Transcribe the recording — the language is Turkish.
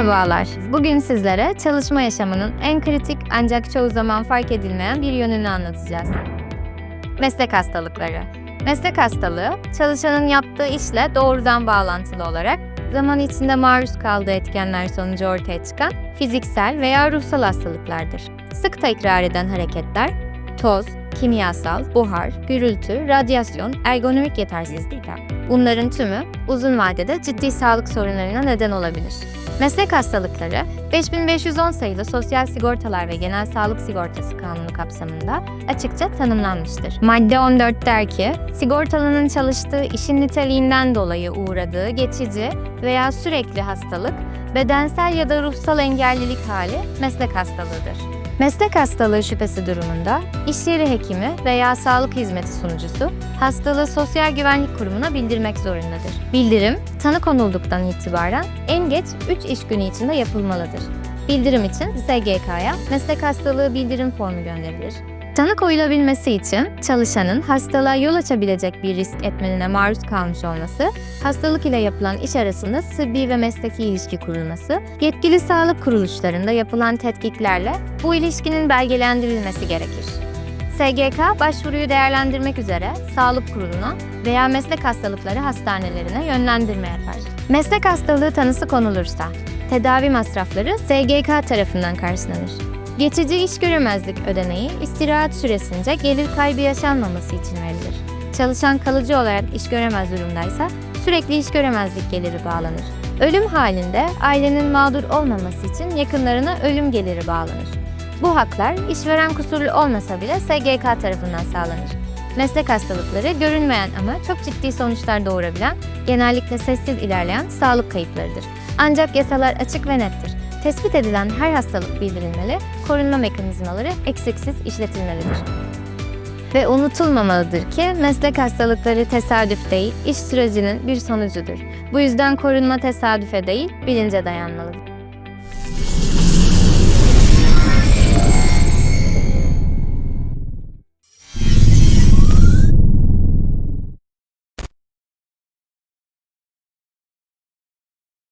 Merhabalar. Bugün sizlere çalışma yaşamının en kritik ancak çoğu zaman fark edilmeyen bir yönünü anlatacağız. Meslek hastalıkları. Meslek hastalığı, çalışanın yaptığı işle doğrudan bağlantılı olarak zaman içinde maruz kaldığı etkenler sonucu ortaya çıkan fiziksel veya ruhsal hastalıklardır. Sık tekrar eden hareketler, toz, kimyasal, buhar, gürültü, radyasyon, ergonomik yetersizlikler. Bunların tümü uzun vadede ciddi sağlık sorunlarına neden olabilir. Meslek hastalıkları 5510 sayılı Sosyal Sigortalar ve Genel Sağlık Sigortası Kanunu kapsamında açıkça tanımlanmıştır. Madde 14 der ki, sigortalının çalıştığı işin niteliğinden dolayı uğradığı geçici veya sürekli hastalık, bedensel ya da ruhsal engellilik hali meslek hastalığıdır. Meslek hastalığı şüphesi durumunda iş yeri hekimi veya sağlık hizmeti sunucusu hastalığı Sosyal Güvenlik Kurumu'na bildirmek zorundadır. Bildirim, tanı konulduktan itibaren en geç 3 iş günü içinde yapılmalıdır. Bildirim için SGK'ya meslek hastalığı bildirim formu gönderilir. Tanı koyulabilmesi için çalışanın hastalığa yol açabilecek bir risk etmenine maruz kalmış olması, hastalık ile yapılan iş arasında sıbbi ve mesleki ilişki kurulması, yetkili sağlık kuruluşlarında yapılan tetkiklerle bu ilişkinin belgelendirilmesi gerekir. SGK başvuruyu değerlendirmek üzere sağlık kuruluna veya meslek hastalıkları hastanelerine yönlendirme yapar. Meslek hastalığı tanısı konulursa, tedavi masrafları SGK tarafından karşılanır. Geçici iş göremezlik ödeneği istirahat süresince gelir kaybı yaşanmaması için verilir. Çalışan kalıcı olarak iş göremez durumdaysa sürekli iş göremezlik geliri bağlanır. Ölüm halinde ailenin mağdur olmaması için yakınlarına ölüm geliri bağlanır. Bu haklar işveren kusurlu olmasa bile SGK tarafından sağlanır. Meslek hastalıkları görünmeyen ama çok ciddi sonuçlar doğurabilen, genellikle sessiz ilerleyen sağlık kayıplarıdır. Ancak yasalar açık ve nettir. Tespit edilen her hastalık bildirilmeli, korunma mekanizmaları eksiksiz işletilmelidir. Ve unutulmamalıdır ki meslek hastalıkları tesadüf değil, iş sürecinin bir sonucudur. Bu yüzden korunma tesadüfe değil, bilince dayanmalıdır.